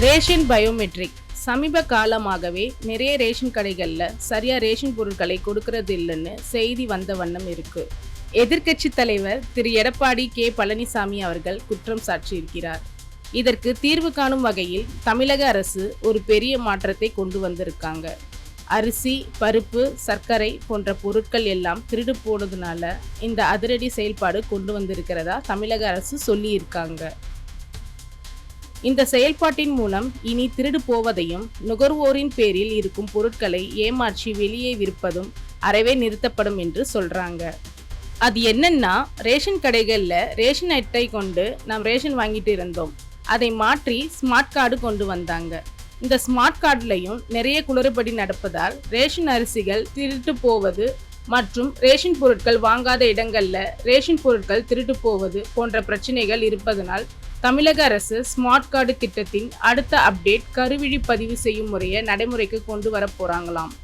Ration biometric. சமீப காலமாகவே நிறைய ரேஷன் கடைகளில் சரியாக ரேஷன் பொருட்களை கொடுக்கறது இல்லைன்னு செய்தி வந்த வண்ணம் இருக்கு. எதிர்க்கட்சி தலைவர் திரு. எடப்பாடி கே. பழனிசாமி அவர்கள் குற்றம் சாட்டியிருக்கிறார் இதற்கு தீர்வு காணும் வகையில் தமிழக அரசு ஒரு பெரிய மாற்றத்தை கொண்டு வந்திருக்காங்க. அரிசி பருப்பு சர்க்கரை போன்ற பொருட்கள் எல்லாம் திருடு போனதுனால இந்த அதிரடி செயல்பாடு கொண்டு வந்திருக்கிறதா தமிழக அரசு சொல்லியிருக்காங்க. இந்த செயல்பாட்டின் மூலம் இனி திருடு போவதையும் நுகர்வோரின் பேரில் இருக்கும் பொருட்களை ஏமாற்றி வெளியே விற்பதும் அறவே நிறுத்தப்படும் என்று சொல்றாங்க. அது என்னன்னா ரேஷன் கடைகளில் ரேஷன் அட்டை கொண்டு நாம் ரேஷன் வாங்கிட்டு இருந்தோம். அதை மாற்றி ஸ்மார்ட் கார்டு கொண்டு வந்தாங்க. இந்த ஸ்மார்ட் கார்டுலையும் நிறைய குளறுபடி நடப்பதால் ரேஷன் அரிசிகள் திருட்டு போவது மற்றும் ரேஷன் பொருட்கள் வாங்காத இடங்களில் ரேஷன் பொருட்கள் திருட்டு போவது போன்ற பிரச்சனைகள் இருப்பதனால் தமிழக அரசு ஸ்மார்ட் கார்டு திட்டத்தின் அடுத்த அப்டேட் கருவிழி பதிவு செய்யும் முறையை நடைமுறைக்கு கொண்டு வர போகிறாங்களாம்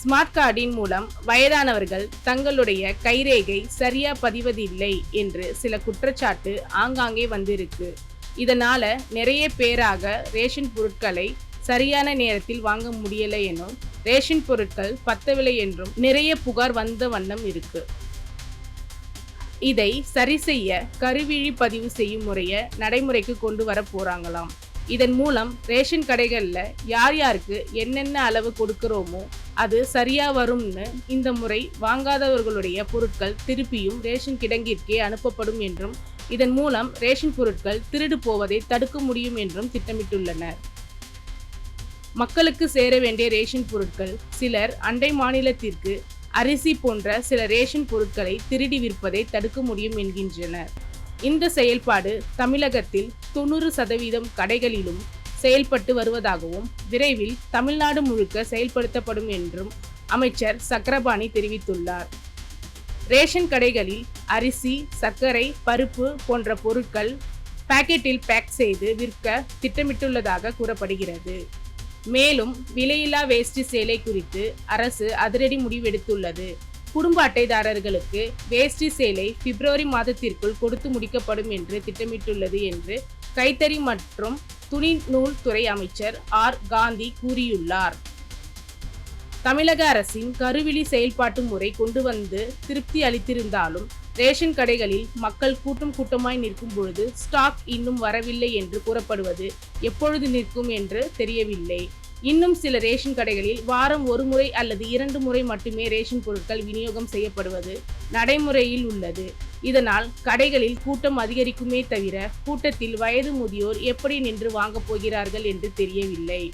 ஸ்மார்ட் கார்டின் மூலம் வயதானவர்கள் தங்களுடைய கைரேகை சரியா பதிவதில்லை என்று சில குற்றச்சாட்டு ஆங்காங்கே வந்திருக்கு. இதனால நிறைய பேராக ரேஷன் பொருட்களை சரியான நேரத்தில் வாங்க முடியலை எனும் ரேஷன் பொருட்கள் பத்தவில்லை என்றும் நிறைய புகார் வந்த வண்ணம் இருக்கு. இதை சரி செய்ய கருவிழி பதிவு செய்யும் முறையை நடைமுறைக்கு கொண்டு வர போறாங்களாம். இதன் மூலம் ரேஷன் கடைகளில் யார் யாருக்கு என்னென்ன அளவு கொடுக்குறோமோ அது சரியா வரும்னு இந்த முறை வாங்காதவர்களுடைய பொருட்கள் திருப்பியும் ரேஷன் கிடங்கிற்கே அனுப்பப்படும் என்றும் இதன் மூலம் ரேஷன் பொருட்கள் திருடு போவதை தடுக்க முடியும் என்றும் திட்டமிட்டுள்ளனர். மக்களுக்கு சேர வேண்டிய ரேஷன் பொருட்கள். சிலர் அண்டை மாநிலத்திற்கு அரிசி போன்ற சில ரேஷன் பொருட்களை திருடி விற்பதை தடுக்க முடியும் என்கின்றனர். இந்த செயல்பாடு தமிழகத்தில் தொண்ணூறு சதவீதம் கடைகளிலும் செயல்பட்டு வருவதாகவும் விரைவில் தமிழ்நாடு முழுக்க செயல்படுத்தப்படும் என்றும் அமைச்சர் சக்கரபாணி தெரிவித்துள்ளார். ரேஷன் கடைகளில் அரிசி சர்க்கரை பருப்பு போன்ற பொருட்கள் பாக்கெட்டில் பேக் செய்து விற்க திட்டமிட்டுள்ளதாக கூறப்படுகிறது. மேலும் விலையில்லா வேஷ்டி சேலை குறித்து அரசு அதிரடி முடிவெடுத்துள்ளது. குடும்ப அட்டைதாரர்களுக்கு வேஷ்டி சேலை பிப்ரவரி மாதத்திற்குள் கொடுத்து முடிக்கப்படும் என்று திட்டமிட்டுள்ளது என்று கைத்தறி மற்றும் துணி நூல் துறை அமைச்சர் ஆர். காந்தி கூறியுள்ளார். தமிழக அரசின் கருவிழி செயல்பாட்டு முறை கொண்டு வந்து திருப்தி அளித்திருந்தாலும் ரேஷன் கடைகளில் மக்கள் கூட்டம் கூட்டமாய் நிற்கும் பொழுது ஸ்டாக் இன்னும் வரவில்லை என்று கூறப்படுவது எப்பொழுது நிற்கும் என்று தெரியவில்லை. இன்னும் சில ரேஷன் கடைகளில் வாரம் ஒரு முறை அல்லது இரண்டு முறை மட்டுமே ரேஷன் பொருட்கள் விநியோகம் செய்யப்படுவது நடைமுறையில் உள்ளது. இதனால் கடைகளில் கூட்டம் அதிகரிக்குமே தவிர கூட்டத்தில் வயது முதியோர் எப்படி நின்று வாங்கப் போகிறார்கள் என்று தெரியவில்லை.